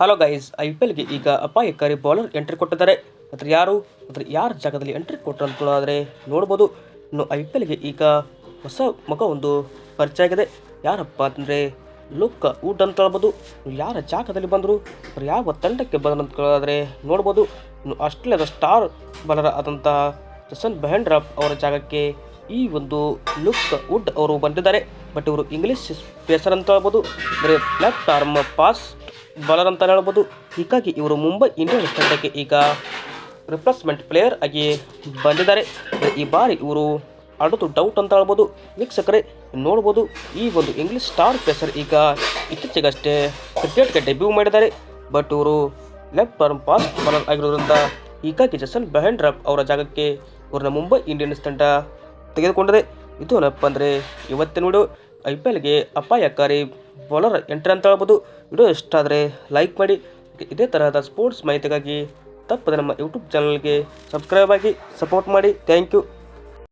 Hello guys I P ಎಲ್ಗೆ ಈಗ ಅಪಾಯಕಾರಿ ಬೌಲರ್ ಎಂಟ್ರಿ ಕೊಟ್ಟಿದ್ದಾರೆ ಅದ್ರ ಯಾರು? ಅದ್ರ ಯಾರ ಜಾಗದಲ್ಲಿ ಎಂಟ್ರಿ ಕೊಟ್ಟರು ಅಂತ ನೋಡಿದ್ರೆ ನೋಡ್ಬೋದು. ಇನ್ನು ಐ ಪಿ ಎಲ್ಗೆ ಈಗ ಹೊಸ ಮಗ ಒಂದು ಪರಿಚಯ ಆಗಿದೆ. ಯಾರಪ್ಪ ಅಂತಂದರೆ ಲುಕ್ ವುಡ್ ಅಂತ ಹೇಳ್ಬೋದು. ಯಾರ ಜಾಗದಲ್ಲಿ ಬಂದರು ಯಾವ ತಂಡಕ್ಕೆ ಬಂದರು ಅಂತ ಕೇಳೋದಾದರೆ ನೋಡ್ಬೋದು. ಇನ್ನು ಆಸ್ಟ್ರೇಲಿಯಾದ ಸ್ಟಾರ್ ಬಲರ್ ಆದಂಥ ಜಸನ್ ಬೆಹೆಂಡ್ರಪ್ ಅವರ ಜಾಗಕ್ಕೆ ಈ ಒಂದು ಲುಕ್ ವುಡ್ ಅವರು ಬಂದಿದ್ದಾರೆ. ಬಟ್ ಇವರು ಇಂಗ್ಲಿಷ್ ಪೇಸರ್ ಅಂತ ಹೇಳ್ಬೋದು. ಅಂದರೆ ಲೆಫ್ಟ್ ಆರ್ಮ್ ಪಾಸ್ ಬಾಲರ್ ಅಂತ ಹೇಳ್ಬೋದು. ಹೀಗಾಗಿ ಇವರು ಮುಂಬೈ ಇಂಡಿಯನ್ಸ್ ತಂಡಕ್ಕೆ ಈಗ ರಿಪ್ಲೇಸ್ಮೆಂಟ್ ಪ್ಲೇಯರ್ ಆಗಿ ಬಂದಿದ್ದಾರೆ. ಈ ಬಾರಿ ಇವರು ಆಡೋದು ಡೌಟ್ ಅಂತ ಹೇಳ್ಬೋದು. ವೀಕ್ಷಕರೇ, ನೋಡ್ಬೋದು, ಈ ಒಂದು ಇಂಗ್ಲಿಷ್ ಸ್ಟಾರ್ ಪ್ಲೇಸರ್ ಈಗ ಇತ್ತೀಚೆಗಷ್ಟೇ ಕ್ರಿಕೆಟ್ಗೆ ಡೆಬ್ಯೂ ಮಾಡಿದ್ದಾರೆ. ಬಟ್ ಇವರು ಲೆಫ್ಟ್ ಆರ್ಮ್ ಪಾಸ್ ಬಾಲರ್ ಆಗಿರೋದ್ರಿಂದ ಹೀಗಾಗಿ ಜಸನ್ ಬೆಹೆಂಡ್ರಪ್ ಅವರ ಜಾಗಕ್ಕೆ ಇವ್ರನ್ನ ಮುಂಬೈ ಇಂಡಿಯನ್ಸ್ ತಂಡ ತೆಗೆದುಕೊಂಡಿದೆ. ಇದು ಏನಪ್ಪ ಅಂದರೆ, ಇವತ್ತಿನ ವಿಡಿಯೋ ಐ ಪಿ ಎಲ್ಗೆ ಅಪಾಯಕಾರಿ ಬೌಲರ್ ಎಂಟ್ರಿ ಅಂತ ಹೇಳ್ಬೋದು. ವಿಡಿಯೋ ಇಷ್ಟ ಆದರೆ ಲೈಕ್ ಮಾಡಿ. ಇದೇ ತರಹದ ಸ್ಪೋರ್ಟ್ಸ್ ಮಾಹಿತಿಗಾಗಿ ತಪ್ಪದೆ ನಮ್ಮ ಯೂಟ್ಯೂಬ್ ಚಾನಲ್ಗೆ ಸಬ್ಸ್ಕ್ರೈಬ್ ಆಗಿ ಸಪೋರ್ಟ್ ಮಾಡಿ. Thank you